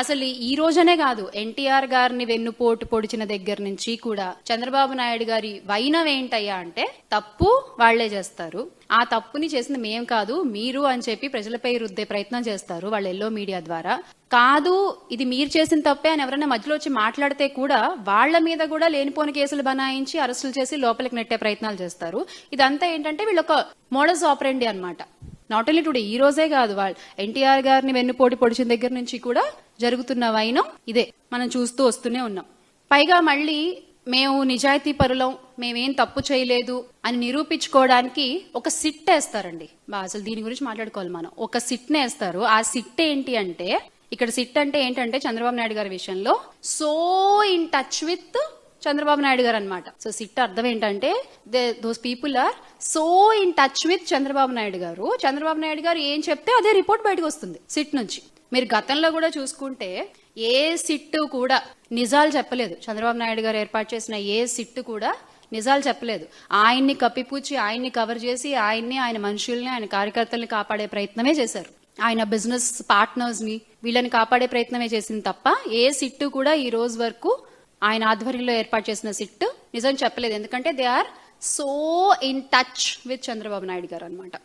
అసలు ఈ రోజనే కాదు ఎన్టీఆర్ గారిని వెన్నుపోటు పొడిచిన దగ్గర నుంచి కూడా చంద్రబాబు నాయుడు గారి వైనం ఏంటయ్యా అంటే తప్పు వాళ్ళే చేస్తారు. ఆ తప్పుని చేసింది మేం కాదు మీరు అని చెప్పి ప్రజలపై రుద్దే ప్రయత్నం చేస్తారు వాళ్ళ ఎల్లో మీడియా ద్వారా. కాదు ఇది మీరు చేసిన తప్పే అని ఎవరైనా మధ్యలో వచ్చి మాట్లాడితే కూడా వాళ్ళ మీద కూడా లేనిపోని కేసులు బనాయించి అరెస్టులు చేసి లోపలికి నెట్టే ప్రయత్నాలు చేస్తారు. ఇదంతా ఏంటంటే వీళ్ళొక మోడల్స్ ఆపరేండి అన్నమాట. నాట్ ఓన్లీ టుడే ఈ రోజే కాదు వాళ్ళు ఎన్టీఆర్ గారిని వెన్నుపోటు పొడిచిన దగ్గర నుంచి కూడా జరుగుతున్న వైనం ఇదే. మనం చూస్తూ వస్తూనే ఉన్నాం. పైగా మళ్ళీ మేము నిజాయితీ పరులం మేమేం తప్పు చేయలేదు అని నిరూపించుకోవడానికి ఒక సిట్ వేస్తారండి. బా అసలు దీని గురించి మాట్లాడుకోవాలి మనం. ఒక సిట్నే వేస్తారు. ఆ సిట్ ఏంటి అంటే ఇక్కడ సిట్ అంటే ఏంటంటే చంద్రబాబు నాయుడు గారి విషయంలో so in touch with Chandrababu Naidu గారు అనమాట సో సిట్ అర్థం ఏంటంటే those people are so in touch with Chandrababu Naidu గారు. చంద్రబాబు నాయుడు గారు ఏం చెప్తే అదే రిపోర్ట్ బయటకు వస్తుంది సిట్ నుంచి. మీరు గతంలో కూడా చూసుకుంటే ఏ సిట్టు కూడా నిజాలు చెప్పలేదు. చంద్రబాబు నాయుడు గారు ఏర్పాటు చేసిన ఏ సిట్టు కూడా నిజాలు చెప్పలేదు. ఆయన్ని కప్పిపూచి ఆయన్ని కవర్ చేసి ఆయన్ని ఆయన మనుషుల్ని ఆయన కార్యకర్తల్ని కాపాడే ప్రయత్నమే చేశారు. ఆయన బిజినెస్ పార్ట్నర్స్ని వీళ్ళని కాపాడే ప్రయత్నమే చేసింది తప్ప ఏ సిట్టు కూడా ఈ రోజు వరకు ఆయన ఆధ్వర్యంలో ఏర్పాటు చేసిన సిట్ నిజం చెప్పలేదు. ఎందుకంటే they are so in touch with Chandrababu Naidu గారు అనమాట